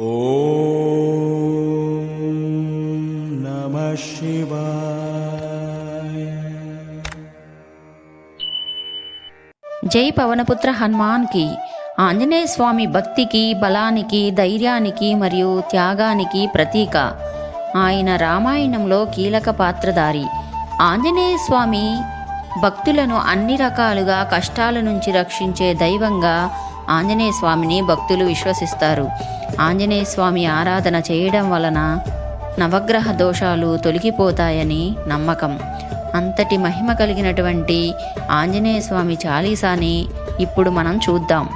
నమ జై పవనపుత్ర హనుమాన్కి ఆంజనేయ స్వామి భక్తికి బలానికి ధైర్యానికి మరియు త్యాగానికి ప్రతీక. ఆయన రామాయణంలో కీలక పాత్రధారి. ఆంజనేయ స్వామి భక్తులను అన్ని రకాలుగా కష్టాల నుంచి రక్షించే దైవంగా ఆంజనేయ స్వామిని భక్తులు విశ్వసిస్తారు. ఆంజనేయ స్వామి ఆరాధన చేయడం వలన నవగ్రహ దోషాలు తొలగిపోతాయని నమ్మకం. అంతటి మహిమ కలిగినటువంటి ఆంజనేయ స్వామి చాలీసాని ఇప్పుడు మనం చూద్దాం.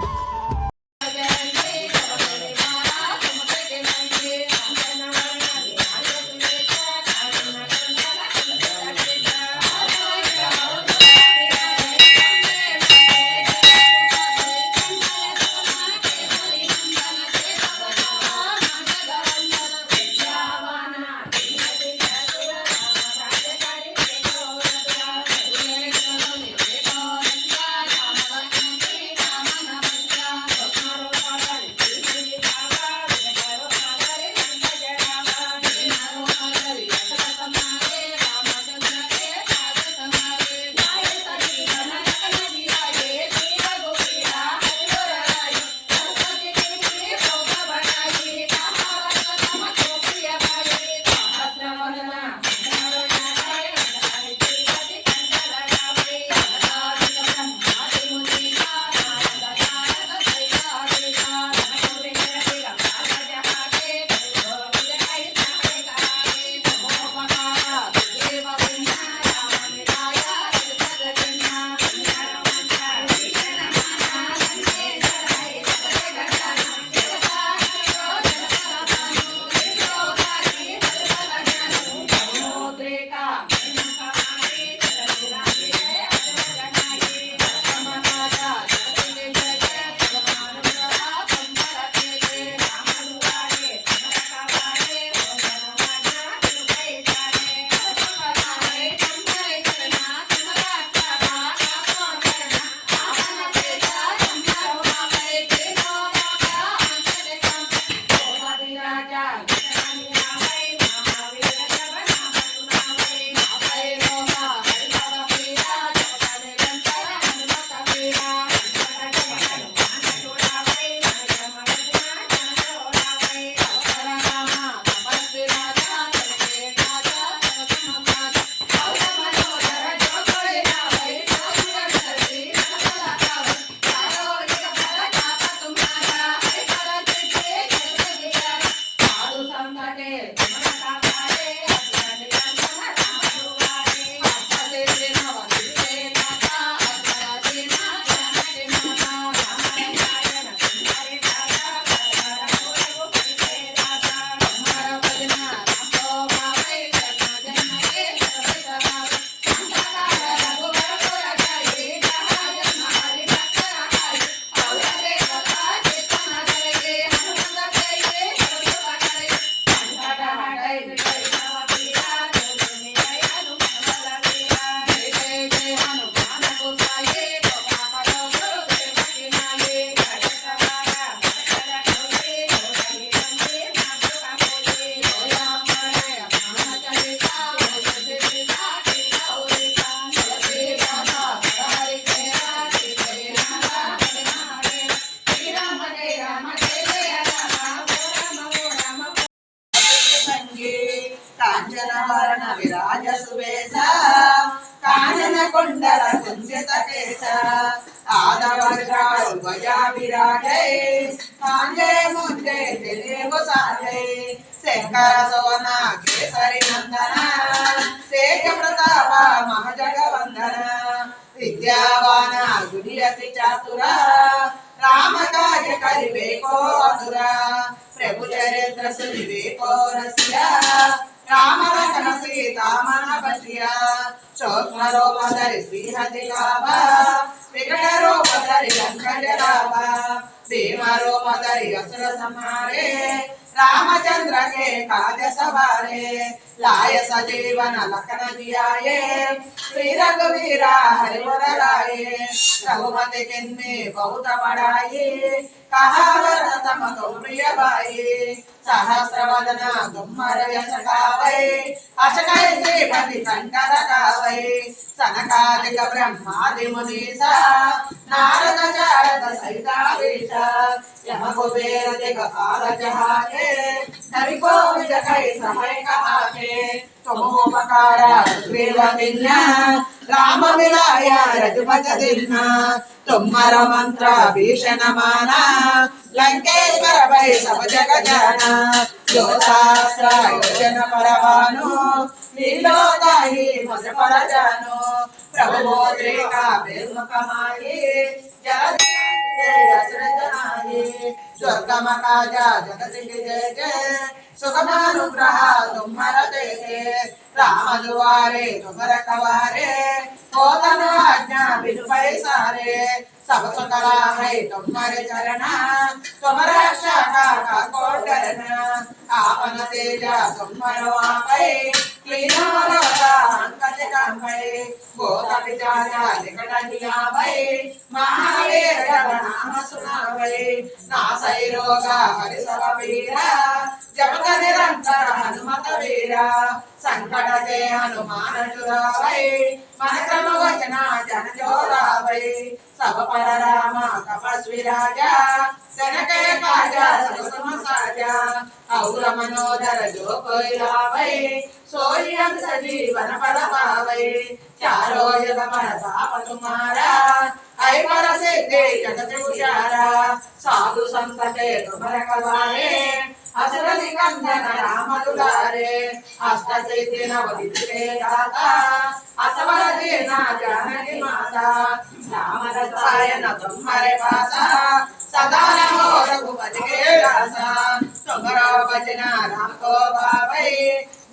కాంజే ముంజే తెలియగు సాజై శంకర సోన కేసరి నందన తేజ ప్రతాప మహజగవందన. విద్యావాన గుడి అతి చాతుర రామ కార్య కరివేకో అసుర. ప్రభు చరిత్ర సునివేకో రస్య రామ రచన సీతామన పశ్య సూక్ష్మ రూపధరి శ్రీహతి కావ వికట రూపధరి లంకజ రావ భీమ అసుర సంహారే. రామచంద్ర కే కాజ సవారే లాయ సజీవన లఖన జియాయే. శ్రీ రఘువీర హరివర రాయే రఘుపతి కిన్ని బౌత పడాయి కహావర తమ గౌరియ బాయి సహస్రవదన దుమ్మర వ్యసకావై అశకై శ్రీపతి శంకర కావై సనకాదిక బ్రహ్మాది మునీస నారద చారద సైతావేశ యమ కుబేర దిగ కాల జహాయ జహాకే హరి కోవిద కై సమయ కహాకే తుమోపకార సుగ్రీవ దిన్న రామ విలాయ రఘుపత దిన్న తుమ్మర మంత్ర భీషణ మాన లంకేశ్వర పై సభ జగ జన యో సహస్ర యోజన పరవాను నీలోదాయి మధ బేర్ముఖమాయి జలది అసరజనాయి సుఖమానుగ్రహ తుమ్మర వినుపై సారే తుమ్మర చరణ కోటరణ ఆపన తేజ తుమ్మర జపత నిరంతర హనుమత వీర సంకట తే మన క్రమ వచన జనజోరావై సభ పర రామ తపస్వి రాజా కాజ సరసమ మనోదర జోకోయిలావై సోర్యం సజీవన పదపావై. చారో జగమన తాపను మారా ఐవర సిద్ధి జగతుషారా సాధు సంతతే తుమరకవారే అసలు నికందన రామలు గారే అష్ట సిద్ధి నవదితే దాత అసమల దీన జానకి మాత. రామరసాయన తుమ్మరే పాత సదా నమో రఘుపతికే దాస. వచన రామకో బావై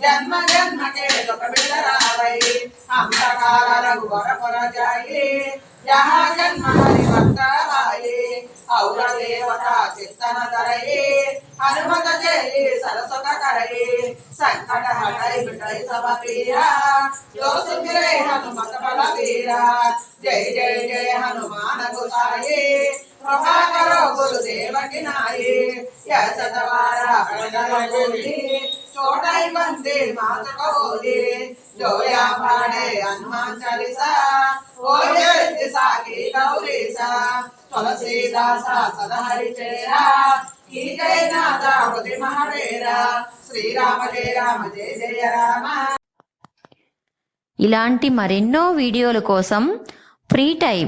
జన్మ జన్మ కే ఒక బిడ్డ రావై అంతకాల రఘువర పొరజాయి యహ జన్మ హరి భక్తరాయి ఔర దేవత చిత్తన తరయి హనుమత చేయి సరస్వత కరయి. సంకట హటై బిడ్డై సభ ప్రియా జోసురే హనుమత బల వీరా జై జై జయ హనుమానకు సాయి ఇలాంటి మరెన్నో వీడియోల కోసం ఫ్రీ టైం